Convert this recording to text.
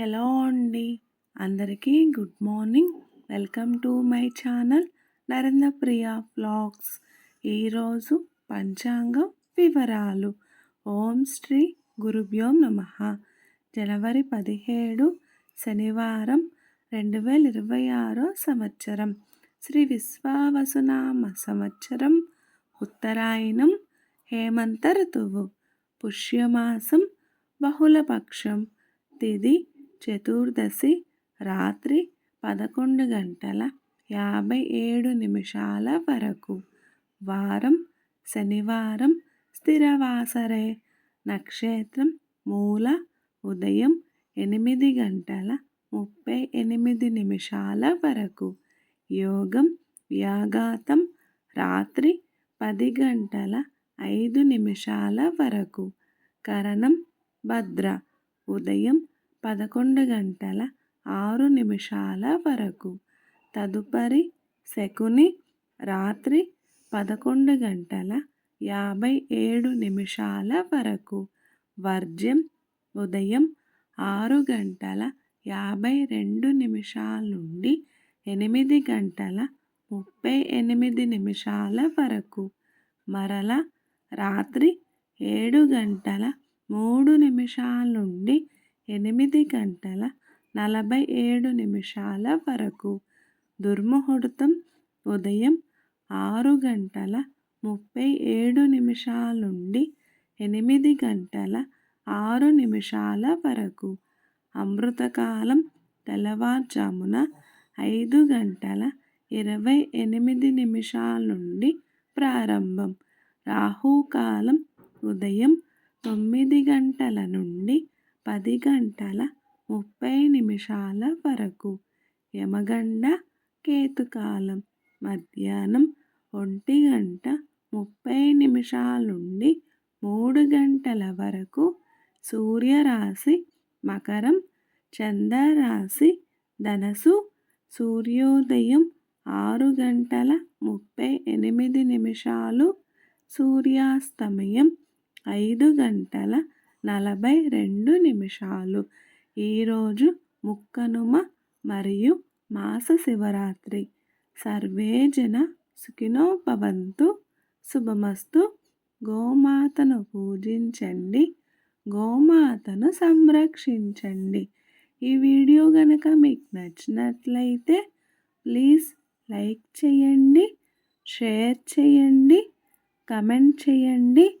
Hello అండి. అందరికీ good morning. Welcome to my channel Narendra Priya blogs ఈరోజు పంచాంగం వివరాలు. ఓం శ్రీ గురుభ్యో నమ. జనవరి పదిహేడు శనివారం రెండు వేల ఇరవై ఆరో సంవత్సరం. శ్రీ విశ్వావసునామ సంవత్సరం ఉత్తరాయణం హేమంత ఋతువు పుష్యమాసం బహుళపక్షం తిది చతుర్దశి రాత్రి పదకొండు గంటల యాభై ఏడు నిమిషాల వరకు. వారం శనివారం స్థిరవాసరే. నక్షత్రం మూల ఉదయం ఎనిమిది గంటల ముప్పై ఎనిమిది నిమిషాల వరకు. యోగం వ్యాఘాతం రాత్రి పది గంటల ఐదు నిమిషాల వరకు. కరణం భద్ర. ఉదయం పదకొండు గంటల ఆరు నిమిషాల వరకు. తదుపరి శకుని రాత్రి పదకొండు గంటల యాభై ఏడు నిమిషాల వరకు. వర్జ్యం ఉదయం ఆరు గంటల యాభై రెండు నిమిషాల నుండి ఎనిమిది గంటల ముప్పై ఎనిమిది నిమిషాల వరకు. మరల రాత్రి ఏడు గంటల మూడు నిమిషాల నుండి ఎనిమిది గంటల నలభై ఏడు నిమిషాల వరకు. దుర్ముహూర్తం ఉదయం ఆరు గంటల ముప్పై ఏడు నిమిషాలుండి ఎనిమిది గంటల ఆరు నిమిషాల వరకు. అమృతకాలం తెల్లవారుజామున ఐదు గంటల ఇరవై ఎనిమిది నిమిషాల నుండి ప్రారంభం. రాహుకాలం ఉదయం తొమ్మిది గంటల నుండి పది గంటల ముప్పై నిమిషాల వరకు. యమగండ కేతుకాలం. మధ్యాహ్నం ఒంటి గంట ముప్పై నిమిషాలుండి మూడు గంటల వరకు సూర్యరాశి మకరం చంద్రరాశి ధనసు సూర్యోదయం ఆరు గంటల ముప్పై ఎనిమిది నిమిషాలు సూర్యాస్తమయం ఐదు గంటల నలభై రెండు నిమిషాలు ఈరోజు ముక్కనుమ మరియు మాస శివరాత్రి. సర్వే జన సుఖినో భవంతు. శుభమస్తు. గోమాతను పూజించండి. గోమాతను సంరక్షించండి. ఈ వీడియో కనుక మీకు నచ్చినట్లయితే ప్లీజ్ లైక్ చేయండి షేర్ చేయండి కమెంట్ చేయండి.